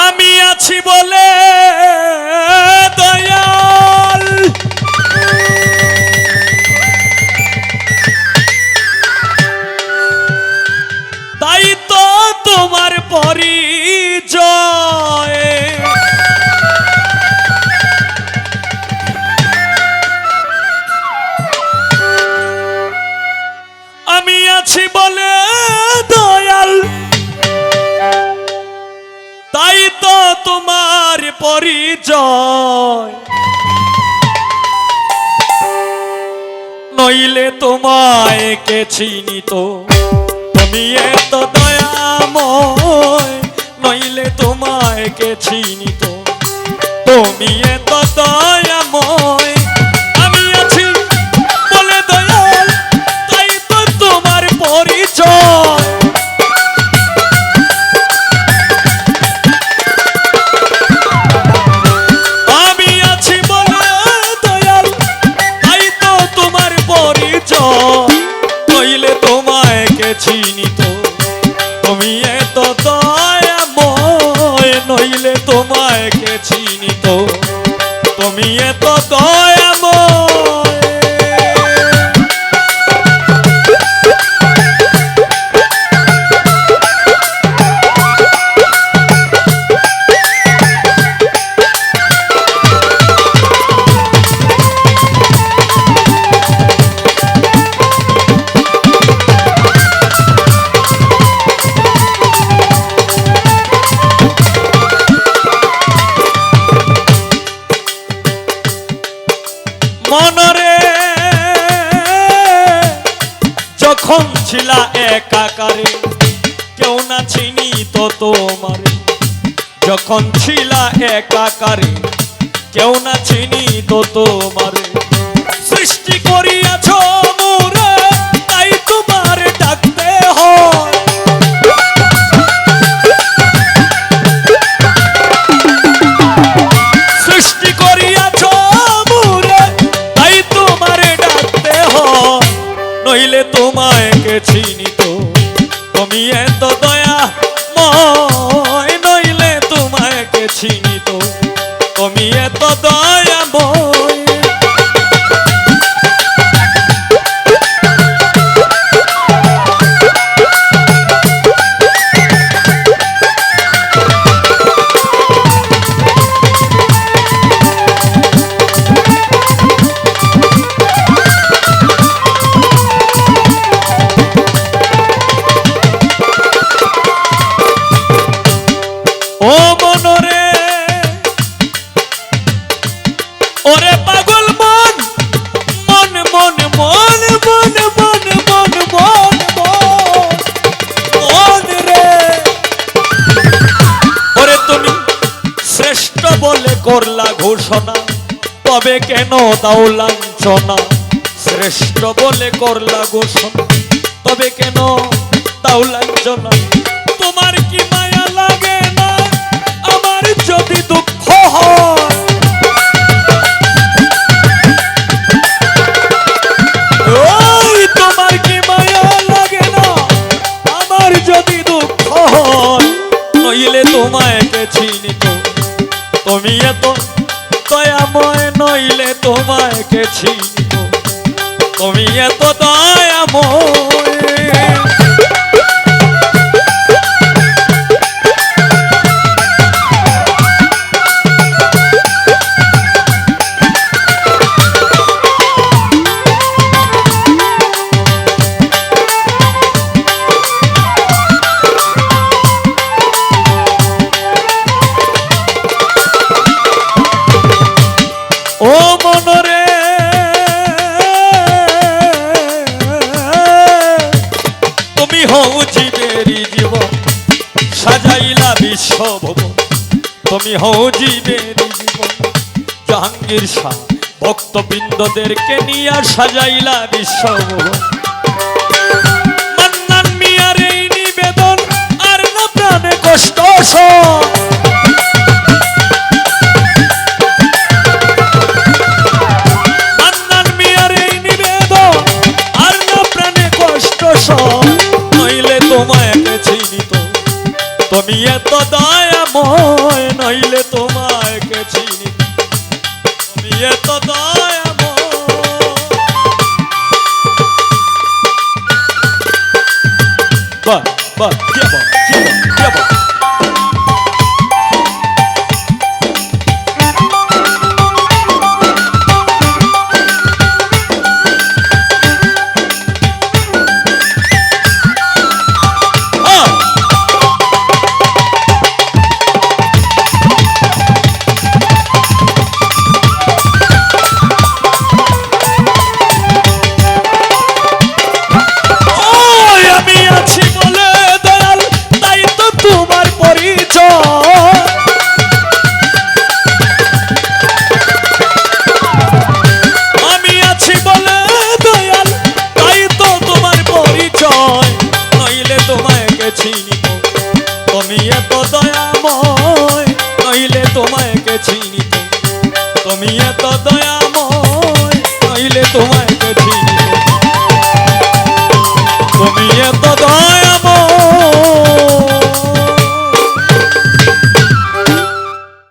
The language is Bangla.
আমি আছি বলে পরিচয় নইলে তোমায় কে চিনিত তুমি এত দয়াময়, নইলে তোমায় কে চিনিত তুমি এত দয়াময় মনরে। যখন ছিলা একাকারে, কেউ না চিনি তো তোমারে। যখন ছিলা একাকারে, কেউ না চিনি তো তোমারে। সৃষ্টি করিয়াছ মোরে তুমি এত দয়া নইলে তোমায় কে চিনিত তুমি এত দয়া ওরে পাগল মন মন মন মন মন মন মন মন মন রে। ওরে তুমি শ্রেষ্ঠ বলে করলা ঘোষণা, তবে কেন দাও লাঞ্ছনা? শ্রেষ্ঠ বলে করলা ঘোষণা, তবে কেন দাও লাঞ্ছনা? ছিল। তুমি এত দয়া দয়াময় সাজাইলা বিশ্ব ভবন তুমি হও জীবের জীবন। জাহাঙ্গীর শাহ ভক্তবৃন্দদেরকে নিয়ে সাজাইলা বিশ্ব তুমি এত দয়াময়, নইলে তোমায় কে চিনি? তুমি এত দয়াময়। বাহ বাহ, কে বাহ কে বাহ কে বাহ। তোমায়